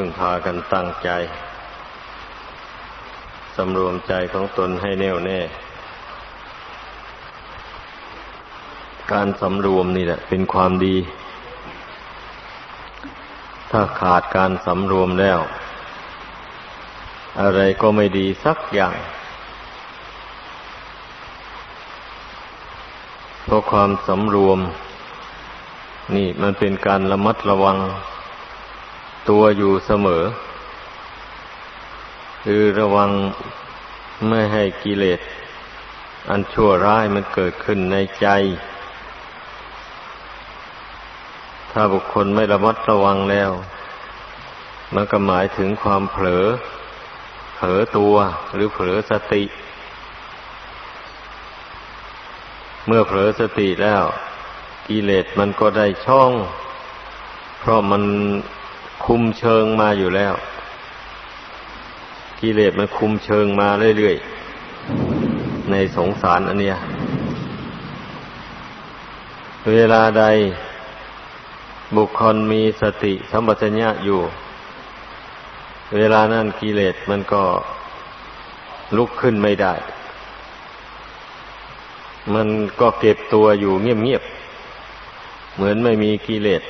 พึ่งพากันตั้งใจสำรวมใจของตนให้แน่วแน่ การสำรวมนี่แหละเป็นความดี ถ้าขาดการสำรวมแล้ว อะไรก็ไม่ดีสักอย่าง เพราะความสำรวม นี่มันเป็นการระมัดระวัง ตัวอยู่เสมอ คือระวังไม่ให้กิเลส อันชั่วร้ายมันเกิดขึ้นในใจ ถ้าบุคคลไม่ระมัดระวังแล้ว มันก็หมายถึงความเผลอ เผลอตัวหรือเผลอสติ เมื่อเผลอสติแล้ว กิเลสมันก็ได้ช่อง เพราะมัน คุมเชิงมาอยู่แล้ว กิเลสมันคุมเชิงมาเรื่อยๆ ในสงสารอันเนี้ย เวลาใดบุคคลมีสติสัมปชัญญะอยู่ เวลานั้นกิเลสมันก็ลุกขึ้นไม่ได้ มันก็เก็บตัวอยู่เงียบๆ เหมือนไม่มีกิเลส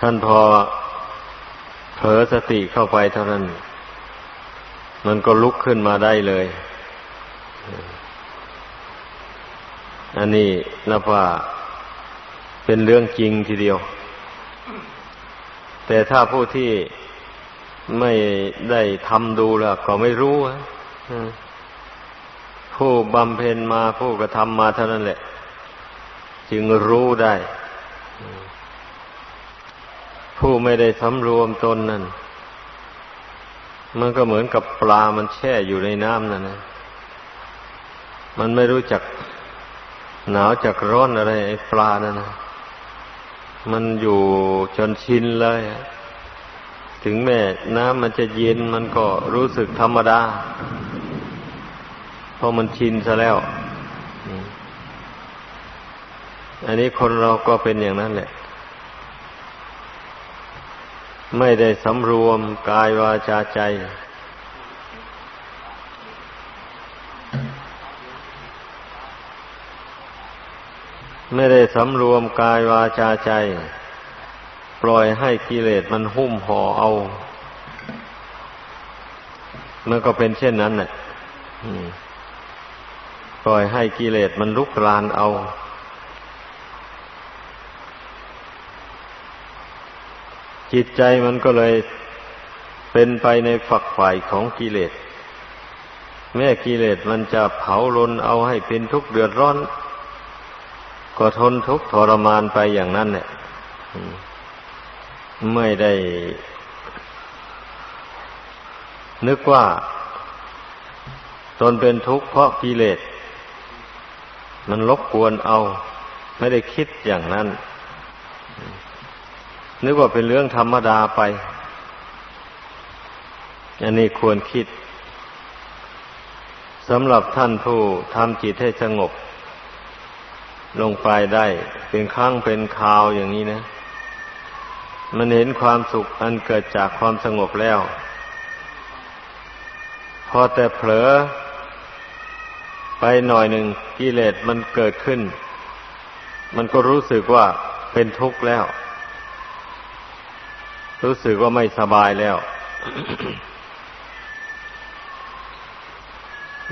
ท่านพอเผลอสติเข้าไปเท่านั้น มันก็ลุกขึ้นมาได้เลย อันนี้นับว่าเป็นเรื่องจริงทีเดียว แต่ถ้าผู้ที่ไม่ได้ทำดูแล้วก็ไม่รู้ผู้บำเพ็ญมาผู้กระทำมาเท่านั้นแหละ จึงรู้ได้ ผู้ไม่ได้สำรวมตนนั่น มันก็เหมือนกับปลามันแช่อยู่ในน้ำนั่นนะมันไม่รู้จักหนาวจักร้อนอะไรไอ้ปลานั่นนะมันอยู่จนชินเลยถึงแม้น้ำมันจะเย็นมันก็รู้สึกธรรมดา เพราะมันชินซะแล้ว อันนี้คนเราก็เป็นอย่างนั้นแหละ ไม่ได้สำรวมกายวาจาใจ ไม่ได้สำรวมกายวาจาใจ ปล่อยให้กิเลสมันหุ้มห่อเอา มันก็เป็นเช่นนั้นแหละปล่อยให้กิเลสมันลุกรานเอา จิตใจมันก็เลยเป็นไปในฝักฝ่ายของกิเลส แม้กิเลสมันจะเผาลนเอาให้เป็นทุกข์เดือดร้อน ก็ทนทุกข์ทรมานไปอย่างนั้นเนี่ยไม่ได้ นึกว่า ตนเป็นทุกข์เพราะกิเลส มันลบกวนเอา ไม่ได้คิดอย่างนั้น นึกว่าเป็นเรื่องธรรมดาไป อันนี้ควรคิดสำหรับท่านผู้ทำจิตให้สงบ ลงไปได้ เป็นครั้งเป็นคราวอย่างนี้นะ มันเห็นความสุขอันเกิดจากความสงบแล้ว พอแต่เผลอไปหน่อยหนึ่งกิเลสมันเกิดขึ้น มันก็รู้สึกว่าเป็นทุกข์แล้ว รู้สึกว่าไม่สบายแล้ว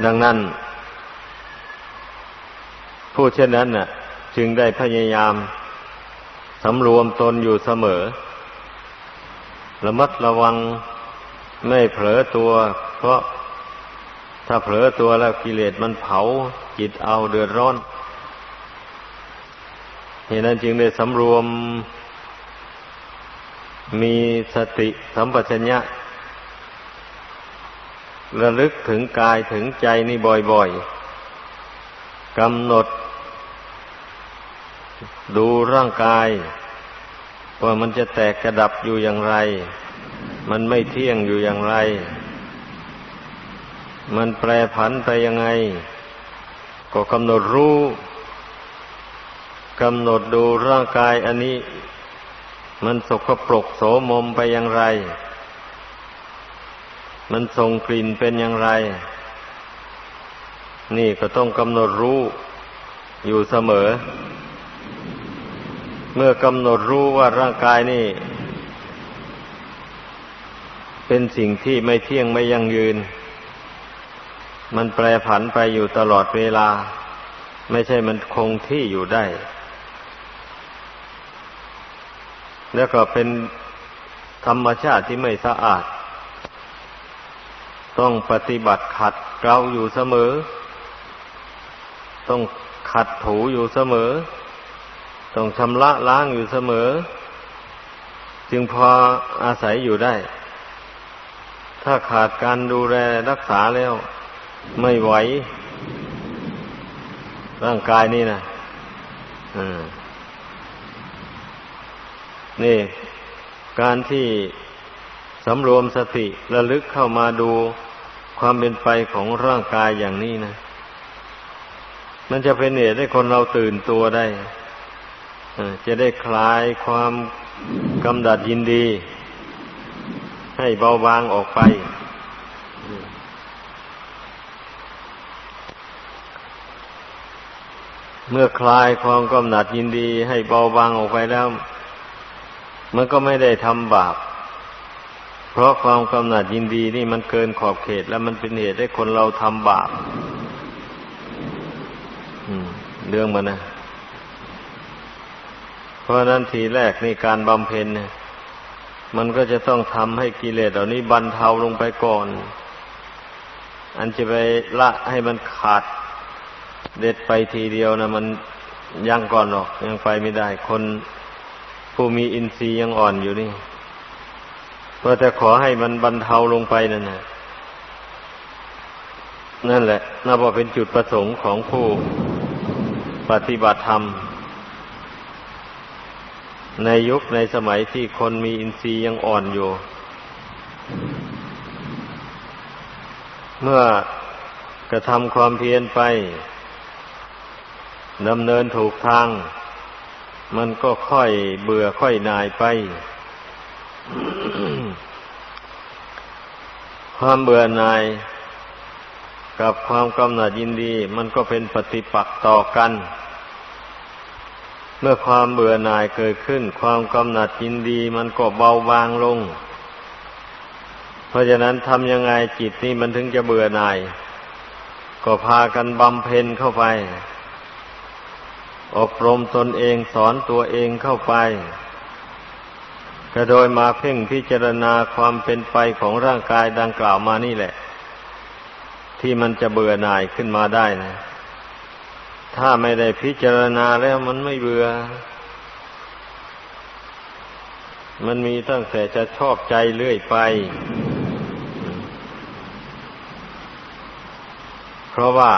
ดังนั้น ผู้เช่นนั้นน่ะ จึงได้พยายามสำรวมตนอยู่เสมอ ระมัดระวังไม่เผลอตัว เพราะถ้าเผลอตัวแล้วกิเลสมันเผาจิตเอาเดือดร้อนเหตุนั้นจึงได้สำรวม มีสติสัมปชัญญะระลึกถึงกายถึงใจนี่บ่อยๆกำหนด ดูร่างกาย ว่ามันจะแตกกระดับอยู่อย่างไร มันไม่เที่ยงอยู่อย่างไร มันแปรผันไปยังไง ก็กำหนดรู้กำหนดดูร่างกายอันนี้ มันสกปรกโสมมไปอย่างไร มันส่งกลิ่นเป็นอย่างไร นี่ก็ต้องกำหนดรู้อยู่เสมอ เมื่อกำหนดรู้ว่าร่างกายนี่ เป็นสิ่งที่ไม่เที่ยงไม่ยั่งยืน มันแปรผันไปอยู่ตลอดเวลา ไม่ใช่มันคงที่อยู่ได้ แล้วก็เป็นธรรมชาติที่ไม่สะอาด ต้องปฏิบัติขัดเกลาอยู่เสมอ ต้องขัดถูอยู่เสมอ ต้องชำระล้างอยู่เสมอ จึงพออาศัยอยู่ได้ ถ้าขาดการดูแลรักษาแล้ว ไม่ไหว ร่างกายนี่นะ นี่การที่สำรวมสติระลึกเข้ามาดูความเป็นไปของร่างกายอย่างนี้นะ มันจะเป็นเหตุให้คนเราตื่นตัวได้จะได้คลายความกำดัดยินดี ให้เบาบางออกไป เมื่อคลายความกำหนัดยินดีให้เบาบางออกไปแล้ว มันก็ไม่ได้ทำบาป เพราะความกำหนัดยินดีนี่มันเกินขอบเขต แล้วมันเป็นเหตุให้คนเราทำบาปเรื่องมันนะ เพราะนั้นทีแรกในการบำเพ็ญเนี่ยมันก็จะต้องทำให้กิเลสเหล่านี้บรรเทาลงไปก่อน อันจะไปละให้มันขาดเด็ดไปทีเดียวนะมันยังก่อนหรอกยังไปไม่ได้คน ผู้มีอินทรีย์ยังอ่อนอยู่นี่เพื่อจะขอให้มันบรรเทาลงไปนั่นนะนั่นแหละน่าบอกเป็นจุดประสงค์ของผู้ปฏิบัติธรรม ในยุคในสมัยที่คนมีอินทรีย์ยังอ่อนอยู่ เมื่อกระทำความเพียรไปดำเนินถูกทาง มันก็ค่อยเบื่อค่อยนายไป ความเบื่อหน่าย กับความกำหนัดยินดี มันก็เป็นปฏิปักษ์ต่อกัน เมื่อความเบื่อหน่ายเกิดขึ้น ความกำหนัดยินดี มันก็เบาบางลง เพราะฉะนั้นทำยังไงจิตนี้มันถึงจะเบื่อหน่าย ก็พากันบำเพ็ญเข้าไป อบรมตนเองสอนตัวเองเข้าไป ก็โดยมาเพ่งพิจารณาความเป็นไปของร่างกายดังกล่าวมานี่แหละ ที่มันจะเบื่อหน่ายขึ้นมาได้นะ ถ้าไม่ได้พิจารณาแล้วมันไม่เบื่อ มันมีตั้งแต่จะชอบใจเรื่อยไป เพราะว่า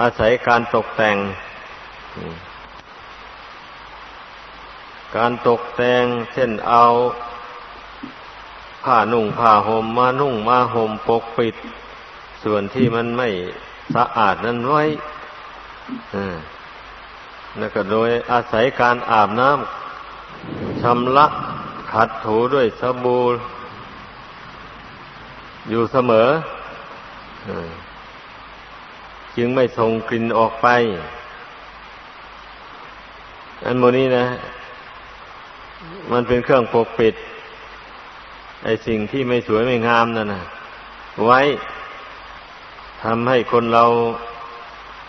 อาศัยการตกแต่ง การตกแต่งเช่นเอาผ้านุ่งผ้าห่มมานุ่งมาห่มปกปิด ส่วนที่มันไม่สะอาดนั้นไว้แล้วก็โดยอาศัยการอาบน้ำชำระขัดถูด้วยสบู่อยู่เสมอ จึงไม่ส่งกลิ่นออกไป อันโมนี้นะ มันเป็นเครื่องปกปิด ไอสิ่งที่ไม่สวยไม่งามนั่นนะไว้ทำให้คนเรา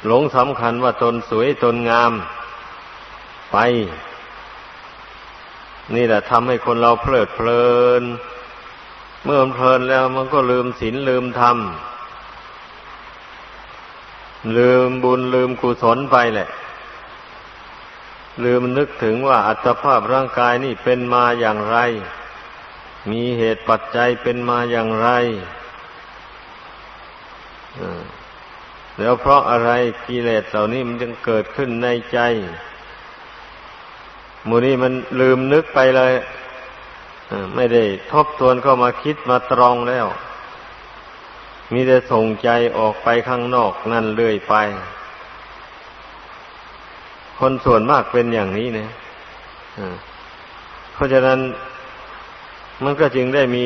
หลงสำคัญว่าตนสวยตนงามไป นี่แหละทำให้คนเราเพลิดเพลิน เมื่อมันเพลินแล้วมันก็ลืมศีลลืมธรรมลืมบุญลืมกุศลไปแหละ ลืมนึกถึงว่าอัตภาพร่างกายนี่เป็นมาอย่างไร มีเหตุปัจจัยเป็นมาอย่างไรแล้วเพราะอะไรกิเลสเหล่านี้มันจึงเกิดขึ้นในใจมูนี่มันลืมนึกไปเลยไม่ได้ทบทวนเข้ามาคิดมาตรองแล้ว มีแต่ส่งใจออกไปข้างนอกนั่นเรื่อยไป คนส่วนมากเป็นอย่างนี้นะพราะฉะนั้นมันก็จึงได้มี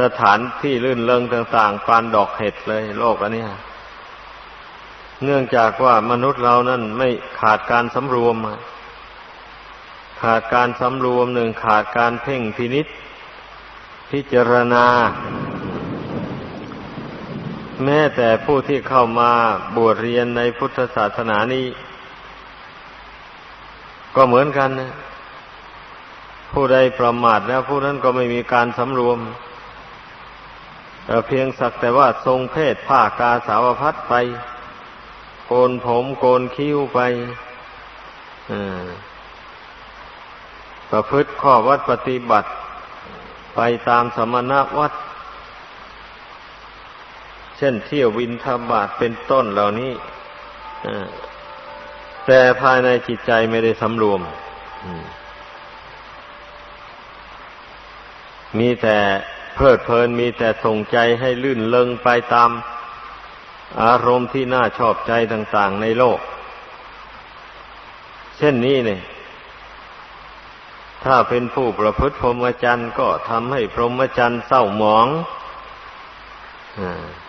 สถานที่ลื่นเริงต่างๆปานดอกเห็ดเลย โลกอันนี้เนื่องจากว่ามนุษย์เรานั้นไม่ขาดการสำรวม ขาดการสำรวมหนึ่งขาดการเพ่งพินิษพิจารณา แม้แต่ผู้ที่เข้ามาบวชเรียนในพุทธศาสนานี้ ก็เหมือนกันนะผู้ใดประมาทแล้วผู้นั้นก็ไม่มีการสำรวมแต่เพียงสักแต่ว่าทรงเพศผ้ากาสาวพัดไป โกนผมโกนคิ้วไปประพฤติข้อวัดปฏิบัติ ไปตามสมณวัด เช่นเที่ยววินทบาทเป็นต้นเหล่านี้แต่ภายในจิตใจไม่ได้สำรวม มีแต่เพลิดเพลินมีแต่ส่งใจให้ลื่นเลงไปตาม อารมณ์ที่น่าชอบใจต่างๆในโลก เช่นนี้เนี่ยถ้าเป็นผู้ประพฤติพรหมจรรย์ก็ทำให้พรหมจรรย์เศร้าหมองพ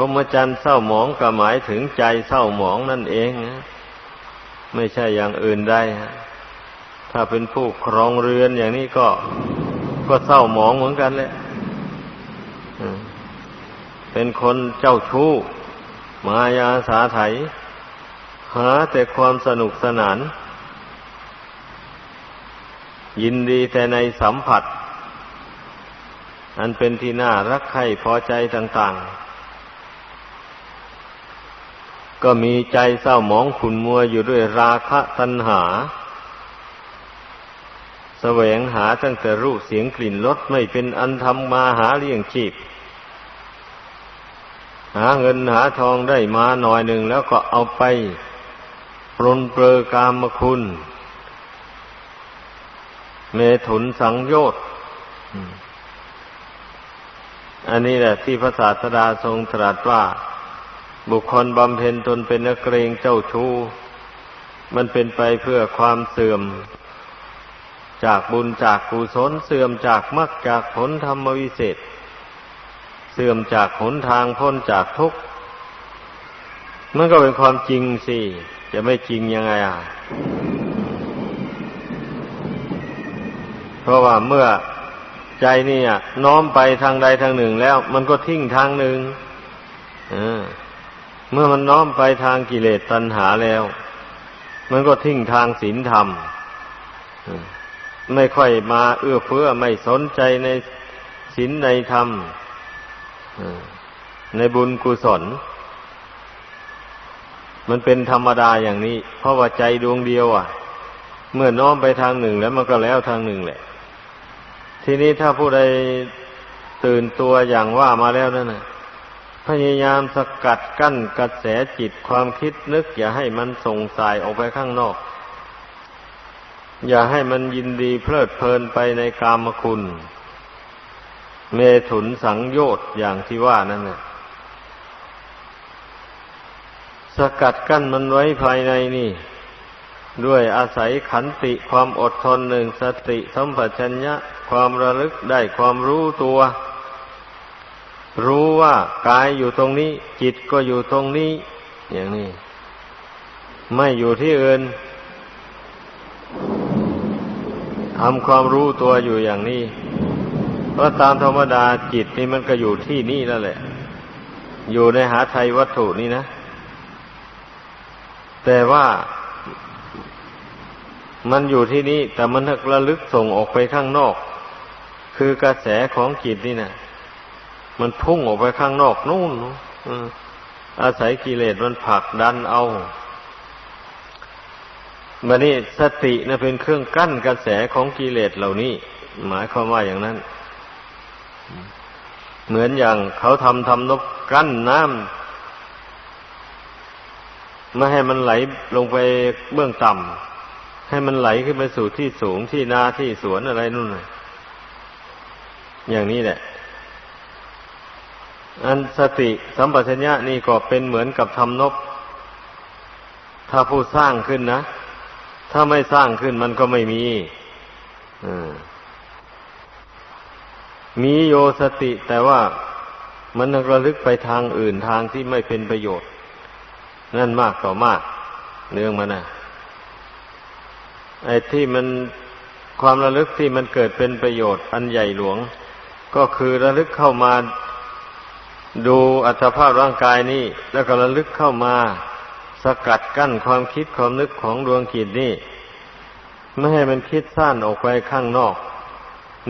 รหมจรรย์เศร้าหมองก็หมายถึงใจเศร้าหมองนั่นเองไม่ใช่อย่างอื่นได้ถ้าเป็นผู้ครองเรือนอย่างนี้ก็ก็เศร้าหมองเหมือนกันแหละเป็นคนเจ้าชู้ มายาสาไถ หาแต่ความสนุกสนาน ยินดีแต่ในสัมผัส อันเป็นที่น่ารักใคร่พอใจต่าง ๆ ก็มีใจเศร้าหมองขุนมัวอยู่ด้วยราคะตัณหา แสวงหาตั้งแต่รูปเสียงกลิ่นรสไม่เป็นอันทำมาหาเลี้ยงชีพ หาเงินหาทองได้มาหน่อยหนึ่งแล้วก็เอาไปปรนเปรอกามคุณ เมถุนสังโยชน์อันนี้แหละที่พระศาสดาทรงตรัสว่า บุคคลบำเพ็ญตนเป็นนักเกรงเจ้าชู้ มันเป็นไปเพื่อความเสื่อม จากบุญจากกุศลเสื่อมจากมรรคจากผลธรรมวิเศษ เสื่อมจากหนทางพ้นจากทุกข์มันก็เป็นความจริงสิ จะไม่จริงยังไงอะ เพราะว่าเมื่อใจนี่น้อมไปทางใดทางหนึ่งแล้ว มันก็ทิ้งทางหนึ่ง เมื่อมันน้อมไปทางกิเลสตัณหาแล้ว มันก็ทิ้งทางศีลธรรม ไม่ค่อยมาเอื้อเฟื้อไม่สนใจในศีลในธรรม ในบุญกุศล มันเป็นธรรมดาอย่างนี้ เพราะว่าใจดวงเดียว อะ เมื่อน้อมไปทางหนึ่งแล้วมันก็แล้วทางหนึ่งแหละ ทีนี้ถ้าผู้ใดตื่นตัวอย่างว่ามาแล้วนั่นนะ พยายามสกัดกั้นกระแสจิตความคิดนึก อย่าให้มันส่งสายออกไปข้างนอก อย่าให้มันยินดีเพลิดเพลินไปในกามคุณ เมถุนสังโยชน์อย่างที่ว่านั่นนะสกัดกั้นมันไว้ภายในนี่ ด้วยอาศัยขันติความอดทนหนึ่งสติสัมปชัญญะ ความระลึกได้ความรู้ตัว รู้ว่ากายอยู่ตรงนี้ จิตก็อยู่ตรงนี้ อย่างนี้ ไม่อยู่ที่อื่นทำความรู้ตัวอยู่อย่างนี้ เพราะตามธรรมดาจิตนี่มันก็อยู่ที่นี่แล้วแหละ อยู่ในหาไทยวัตถุนี่นะ แต่ว่ามันอยู่ที่นี่แต่มันระลึกส่งออกไปข้างนอก คือกระแสของจิตนี่นะ มันพุ่งออกไปข้างนอกนู่นอาศัยกิเลสมันผลักดันเอามันนี่สตินะเป็นเครื่องกั้นกระแสของกิเลสเหล่านี้ หมายความว่าอย่างนั้น เหมือนอย่างเขาทำทำนบกั้นน้ำไม่ให้มันไหลลงไปเบื้องต่ำให้มันไหลขึ้นไปสู่ที่สูงที่นาที่สวนอะไรนู่นอย่างนี้แหละ อันสติสัมปชัญญะนี่ก็เป็นเหมือนกับทำนบ ถ้าผู้สร้างขึ้นนะ ถ้าไม่สร้างขึ้นมันก็ไม่มีมีโยสติแต่ว่ามันระลึกไปทางอื่นทางที่ไม่เป็นประโยชน์ นั่นมากต่อมากเรื่องมันนะไอ้ที่มันความระลึกที่มันเกิดเป็นประโยชน์อันใหญ่หลวง ก็คือระลึกเข้ามา ดูอัตภาพร่างกายนี้ แล้วก็ระลึกเข้ามา สกัดกั้นความคิดความนึกของดวงจิตนี่ไม่ให้มันคิดสั้นออกไปข้างนอก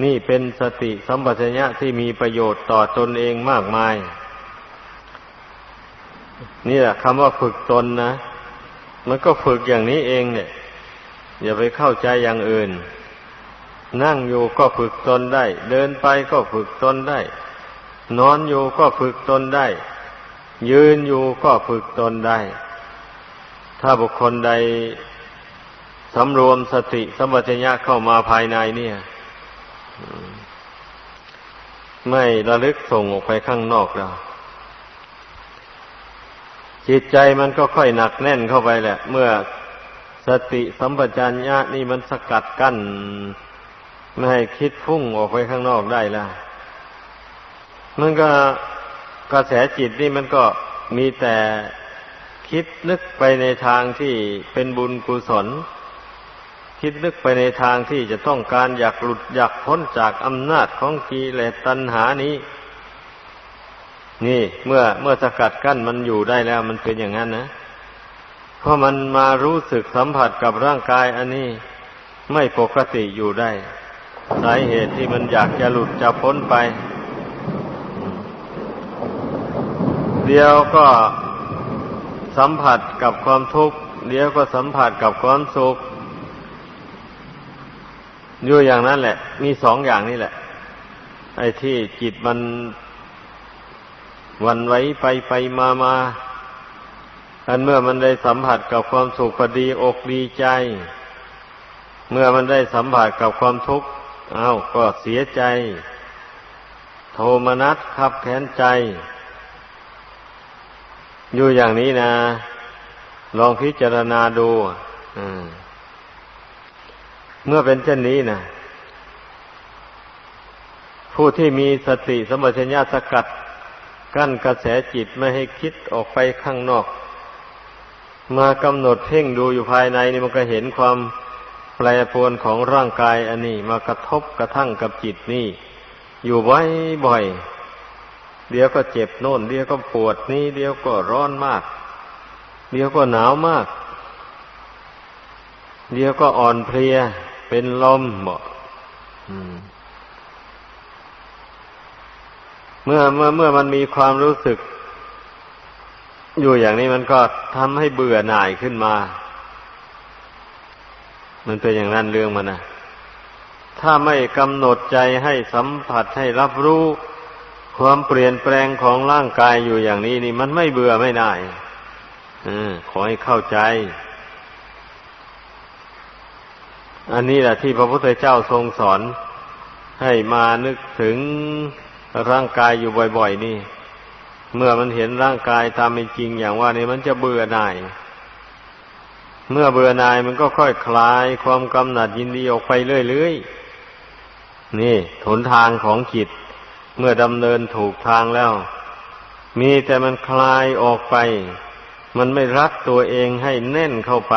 นี่เป็นสติสัมปชัญญะที่มีประโยชน์ต่อตนเองมากมาย นี่แหละคำว่าฝึกตนนะ มันก็ฝึกอย่างนี้เองเนี่ย อย่าไปเข้าใจอย่างอื่น นั่งอยู่ก็ฝึกตนได้ เดินไปก็ฝึกตนได้ นอนอยู่ก็ฝึกตนได้ ยืนอยู่ก็ฝึกตนได้ ถ้าบุคคลใดสำรวมสติสัมปชัญญะเข้ามาภายในเนี่ย ไม่ระลึกส่งออกไปข้างนอกเราจิตใจมันก็ค่อยหนักแน่นเข้าไปแหละ เมื่อสติสัมปชัญญะนี่มันสกัดกั้น ไม่ให้คิดฟุ้งออกไปข้างนอกได้ละ มันก็กระแสจิตนี่มันก็มีแต่คิดนึกไปในทางที่เป็นบุญกุศล คิดนึกไปในทางที่จะต้องการอยากหลุดอยากพ้นจากอำนาจของกิเลสตัณหานี้ นี่เมื่อเมื่อสกัดกั้นมันอยู่ได้แล้ว มันเป็นอย่างนั้นนะเพราะมันมารู้สึกสัมผัสกับร่างกายอันนี้ไม่ปกติอยู่ได้สาเหตุที่มันอยากจะหลุดจะพ้นไป เดียวก็สัมผัสกับความทุกข์ เดี๋ยวก็สัมผัสกับความสุข อยู่อย่างนั้นแหละ มีสองอย่างนี่แหละ ไอ้ที่จิตมันวันไว้ไปไปมามาอันเมื่อมันได้สัมผัสกับความสุขก็ดีอกดีใจ เมื่อมันได้สัมผัสกับความทุกข์อ้าวก็เสียใจ โทมนัสขับแค้นใจ อยู่อย่างนี้นะ ลองพิจารณาดูเมื่อเป็นเช่นนี้นะผู้ที่มีสติสมบัติญญาสกัด กั้นกระแสจิตไม่ให้คิดออกไปข้างนอก มากำหนดเพ่งดูอยู่ภายในนี่มันก็เห็นความแปรปรวนของร่างกายอันนี้ มากระทบกระทั่งกับจิตนี่ อยู่ไว้บ่อย เดี๋ยวก็เจ็บโน่น เดี๋ยวก็ปวดนี่เดี๋ยวก็ร้อนมาก เดี๋ยวก็หนาวมาก เดี๋ยวก็อ่อนเพลีย เป็นลมบอกเมื่อเมื่อเมื่อมันมีความรู้สึก อยู่อย่างนี้มันก็ทำให้เบื่อหน่ายขึ้นมา มันเป็นอย่างนั้นเรื่องมันนะถ้าไม่กำหนดใจให้สัมผัสให้รับรู้ ความเปลี่ยนแปลงของร่างกายอยู่อย่างนี้นี่ มันไม่เบื่อไม่ได้ขอให้เข้าใจ อันนี้แหละที่พระพุทธเจ้าทรงสอน ให้มานึกถึงร่างกายอยู่บ่อยๆ นี่ เมื่อมันเห็นร่างกายตามเป็นจริงอย่างว่านี่มันจะเบื่อหน่าย เมื่อเบื่อหน่ายมันก็ค่อยคลายความกำหนัดยินดีออกไปเรื่อยๆ นี่หนทางของจิต เมื่อดำเนินถูกทางแล้ว มีแต่มันคลายออกไป มันไม่รัดตัวเองให้แน่นเข้าไป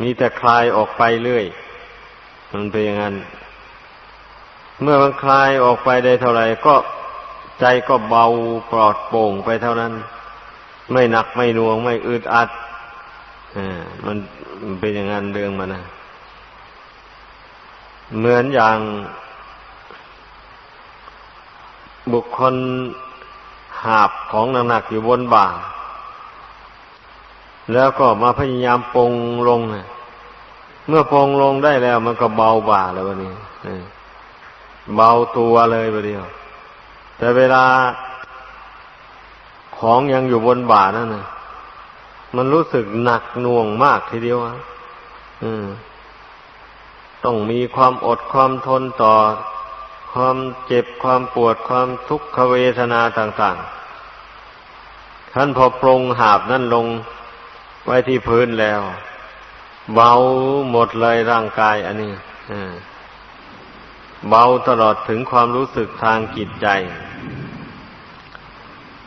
มีแต่คลายออกไปเรื่อย มันเป็นอย่างนั้น เมื่อมันคลายออกไปได้เท่าไหร่ก็ใจก็เบาปลอดโปร่งไปเท่านั้น ไม่หนักไม่น่วงไม่อึดอัดอ่ามันเป็นอย่างนั้นเรื่องมันนะเหมือนอย่าง บุคคลหาบของหนักๆอยู่บนบ่า แล้วก็มาพยายามปงลงเมื่อปงลงได้แล้ว มันก็เบาบ่าแล้ววันนี้เบาตัวเลยวันเดียว แต่เวลาของยังอยู่บนบ่านั่นนะมันรู้สึกหนักหน่วงมากทีเดียวอะต้องมีความอดความทนต่อ ความเจ็บความปวดความทุกขเวทนาต่าง ๆ ท่านพอปรงหาบนั่นลงไว้ที่พื้นแล้ว เบาหมดเลยร่างกายอันนี้เบาตลอดถึงความรู้สึกทางจิตใจ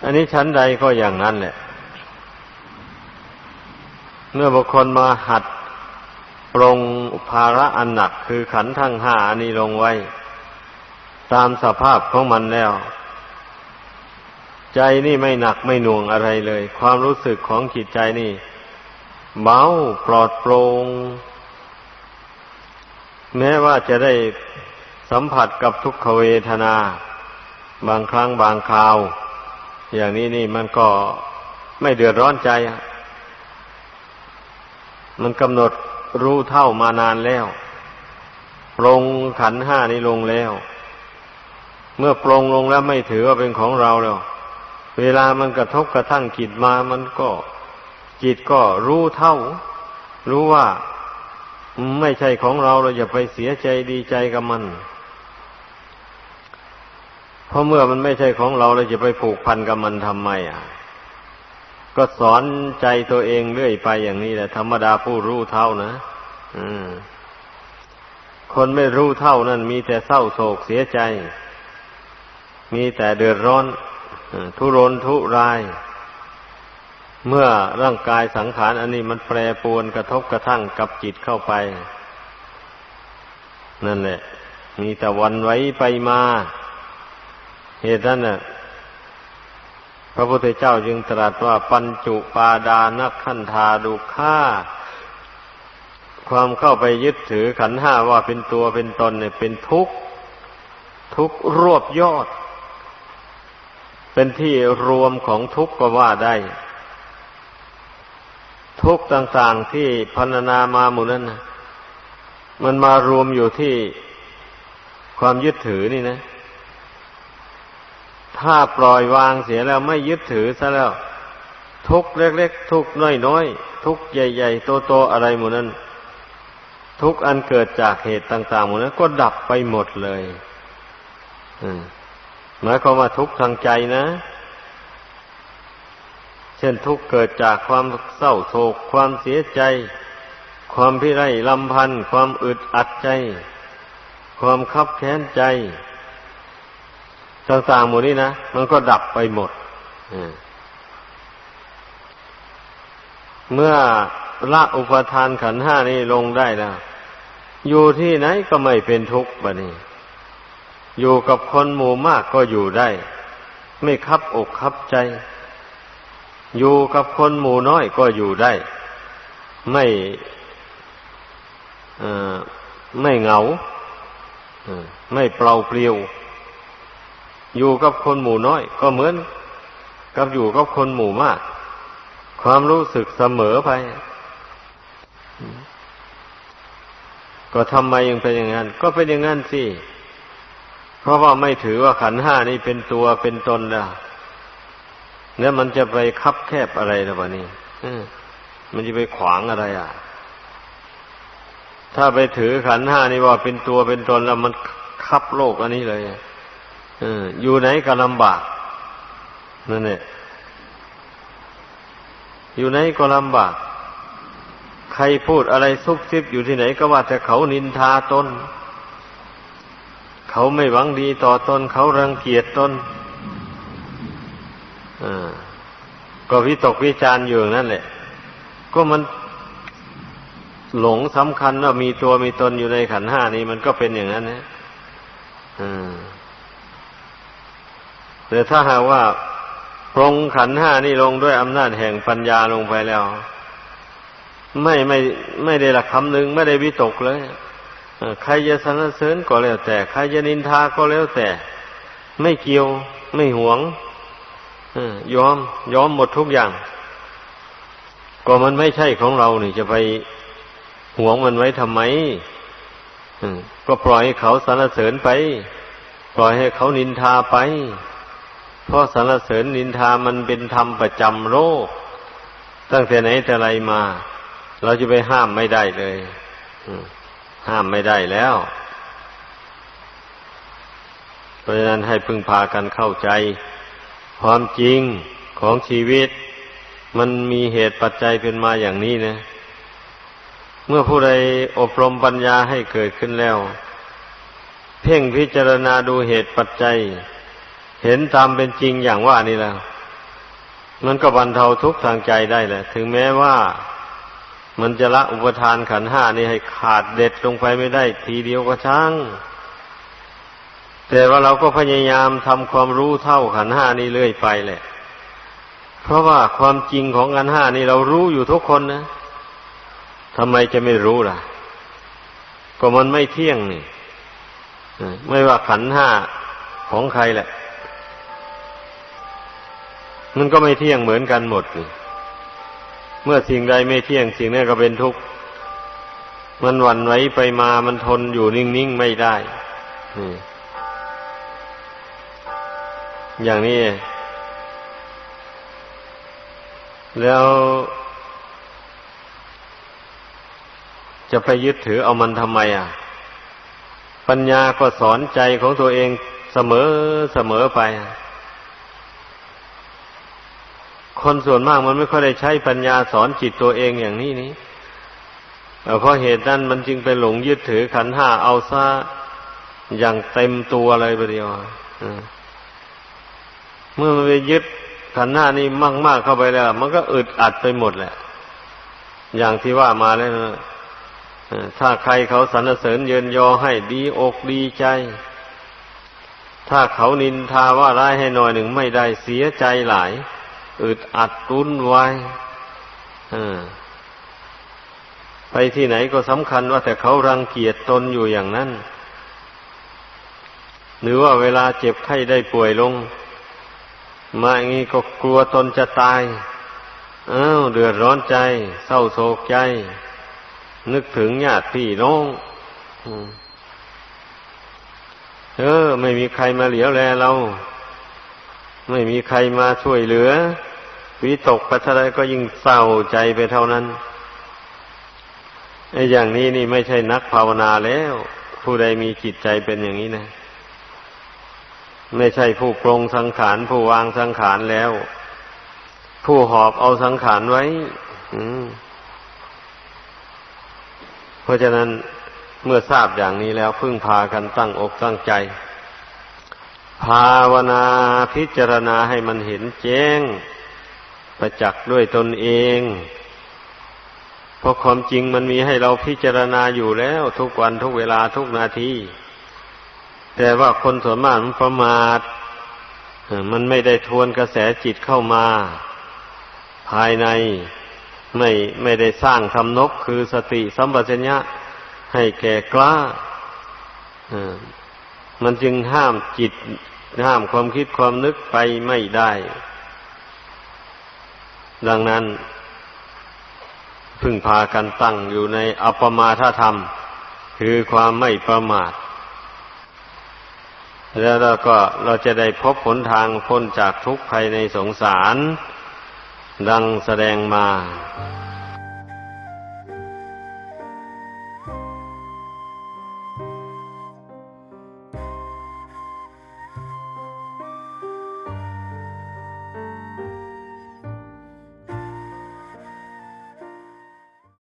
อันนี้ชั้นใดก็อย่างนั้นแหละ เมื่อบุคคลมาหัดปรงภาระอันหนักคือขันทั้งห้าอันนี้ลงไว้ ตามสภาพของมันแล้ว ใจนี่ไม่หนักไม่หน่วงอะไรเลย ความรู้สึกของจิตใจนี่ เบาปลอดโปร่งแม้ว่าจะได้สัมผัสกับทุกขเวทนา บางครั้งบางคราว อย่างนี้นี่มันก็ไม่เดือดร้อนใจ มันกำหนดรู้เท่ามานานแล้ว ปรงขันห้านี้ลงแล้ว เมื่อปรงลงแล้วไม่ถือว่าเป็นของเราแล้ว เวลามันกระทบกระทั่งจิตมามันก็ จิตก็รู้เท่า รู้ว่าไม่ใช่ของเราเราอย่าไปเสียใจดีใจกับมัน เพราะเมื่อมันไม่ใช่ของเราเราจะไปผูกพันกับมันทำไมอะ ก็สอนใจตัวเองเรื่อยไปอย่างนี้แหละธรรมดาผู้รู้เท่านะอืมคนไม่รู้เท่านั้นมีแต่เศร้าโศกเสียใจ มีแต่เดือดร้อน ทุรนทุราย เมื่อร่างกายสังขารอันนี้มันแปรปรวนกระทบกระทั่งกับจิตเข้าไป นั่นแหละ มีแต่วันไว้ไปมา เหตุนั้นน่ะพระพุทธเจ้าจึงตรัสว่าปัญจุปาดานักขันธาดุข่าความเข้าไปยึดถือขันห้าว่าเป็นตัวเป็นตนเนี่ยเป็นทุกข์ทุกข์รวบยอด เป็นที่รวมของทุกข์ก็ว่าได้ ทุกข์ต่างๆที่พันนามาหมู่นั้นนะมันมารวมอยู่ที่ความยึดถือนี่นะ ถ้าปล่อยวางเสียแล้วไม่ยึดถือซะแล้ว ทุกข์เล็กๆ ทุกข์น้อยๆ ทุกข์ใหญ่ๆ โตๆ อะไรหมู่นั้น ทุกข์อันเกิดจากเหตุต่างๆหมู่นั้นก็ดับไปหมดเลย หมายความว่าทุกข์ทางใจนะ เช่นทุกข์เกิดจากความเศร้าโศก ความเสียใจ ความพิไรลำพันธ์ความอึดอัดใจ ความคับแค้นใจ ต่างๆหมดนี้นะ มันก็ดับไปหมดเมื่อละอุปทานขันห้านี้ลงได้แล้ว อยู่ที่ไหนก็ไม่เป็นทุกข์บะนี่ อยู่กับคนหมู่มากก็อยู่ได้ ไม่คับอกคับใจ อยู่กับคนหมู่น้อยก็อยู่ได้ ไม่ไม่เหงาไม่เปล่าเปลี่ยว อยู่กับคนหมู่น้อย ก็เหมือนกับอยู่กับคนหมู่มาก ความรู้สึกเสมอไป ก็ทำไมยังเป็นอย่างนั้น ก็เป็นอย่างนั้นสิ เพราะว่าไม่ถือว่าขันห้านี้เป็นตัวเป็นตนแล้วแล้วมันจะไปคับแคบอะไรล่ะวะนี่มันจะไปขวางอะไรอะ ถ้าไปถือขันห้านี่ว่าเป็นตัวเป็นตนแล้วมันคับโลกอันนี้เลยออยู่ไหนก็ลำบากนั่นแหละอยู่ไหนก็ลำบาก ใครพูดอะไรซุบซิบอยู่ที่ไหนก็ว่าแต่เขานินทาตน เขาไม่หวังดีต่อตน เขารังเกียจตนก็วิตกวิจารอยู่นั่นแหละ ก็มันหลงสำคัญว่ามีตัวมีตนอยู่ในขันห้านี้มันก็เป็นอย่างนั้นนะแต่ถ้าหากว่าปรงขันห้านี่ลงด้วยอำนาจแห่งปัญญาลงไปแล้ว ไม่ไม่ไม่ได้ละคำหนึ่งไม่ได้วิตกเลย ใครจะสรรเสริญก็แล้วแต่ ใครจะนินทาก็แล้วแต่ ไม่เกี่ยวไม่หวงยอมยอมหมดทุกอย่าง ก็มันไม่ใช่ของเรานี่จะไปหวงมันไว้ทำไมก็ปล่อยให้เขาสรรเสริญไป ปล่อยให้เขานินทาไป เพราะสรรเสริญนินทามันเป็นธรรมประจำโลกตั้งแต่ไหนแต่ไรมา เราจะไปห้ามไม่ได้เลย ห้ามไม่ได้แล้ว เพราะฉะนั้นให้พึ่งพากันเข้าใจ ความจริงของชีวิต มันมีเหตุปัจจัยเป็นมาอย่างนี้นะ เมื่อผู้ใดอบรมปัญญาให้เกิดขึ้นแล้ว เพ่งพิจารณาดูเหตุปัจจัย เห็นตามเป็นจริงอย่างว่านี่แล้ว มันก็บรรเทาทุกข์ทางใจได้แหละ ถึงแม้ว่า มันจะละอุปทานขันห้านี่ให้ขาดเด็ดลงไปไม่ได้ ทีเดียวก็ช่าง แต่ว่าเราก็พยายามทำความรู้เท่าขันห้านี่เรื่อยไปแหละ เพราะว่าความจริงของขันห้านี่เรารู้อยู่ทุกคนนะทำไมจะไม่รู้ล่ะ ก็มันไม่เที่ยงนี่ไม่ว่าขันห้าของใครแหละ มันก็ไม่เที่ยงเหมือนกันหมดนี่ เมื่อสิ่งใดไม่เที่ยงสิ่งนั้นก็เป็นทุกข์ มันหวั่นไหวไปมามันทนอยู่นิ่งๆไม่ได้อย่างนี้ แล้วจะไปยึดถือเอามันทำไมอะ ปัญญาก็สอนใจของตัวเองเสมอเสมอไป คนส่วนมากมันไม่ค่อยได้ใช้ปัญญาสอนจิตตัวเองอย่างนี้นี้เพราะเหตุนั้นมันจึงไปหลงยึดถือขันห้าเอาซะอย่างเต็มตัวเลยประเดียวเมื่อมันไปยึดขันห้านี้มาก ๆ เข้าไปแล้ว มันก็อึดอัดไปหมดแหละ อย่างที่ว่ามาแล้วถ้าใครเขาสรรเสริญเยินยอให้ดีอกดีใจ ถ้าเขานินทาว่าร้ายให้หน่อยหนึ่งไม่ได้เสียใจหลาย อึดอัดรุนวายไปที่ไหนก็สำคัญว่าแต่เขารังเกียจตนอยู่อย่างนั้น หรือว่าเวลาเจ็บไข้ได้ป่วยลง มาอย่างนี้ก็กลัวตนจะตาย อ้าวเดือดร้อนใจ เศร้าโศกใจ นึกถึงญาติพี่น้องเออ ไม่มีใครมาเหลียวแลเรา ไม่มีใครมาช่วยเหลือ วิตกปัทะไรก็ยิ่งเศร้าใจไปเท่านั้นไอ้อย่างนี้นี่ไม่ใช่นักภาวนาแล้ว ผู้ใดมีจิตใจเป็นอย่างนี้นะ ไม่ใช่ผู้ปรงสังขารผู้วางสังขารแล้ว ผู้หอบเอาสังขารไว้เพราะฉะนั้นเมื่อทราบอย่างนี้แล้วพึ่งพากันตั้งอกตั้งใจ ภาวนาพิจารณาให้มันเห็นแจ้ง ประจักษ์ด้วยตนเอง เพราะความจริงมันมีให้เราพิจารณาอยู่แล้ว ทุกวันทุกเวลาทุกนาที แต่ว่าคนส่วนมากมันประมาทมันไม่ได้ทวนกระแสจิตเข้ามา ภายในไม่ไม่ได้สร้างทำนบคือสติสัมปชัญญะให้แก่กล้ามันจึงห้ามจิต ห้ามความคิดความนึกไปไม่ได้ ดังนั้นพึ่งพากันตั้งอยู่ในอัปมาทธรรม คือความไม่ประมาท แล้วเราก็เราจะได้พบผลทางพ้นจากทุกข์ภัยในสงสาร ดังแสดงมา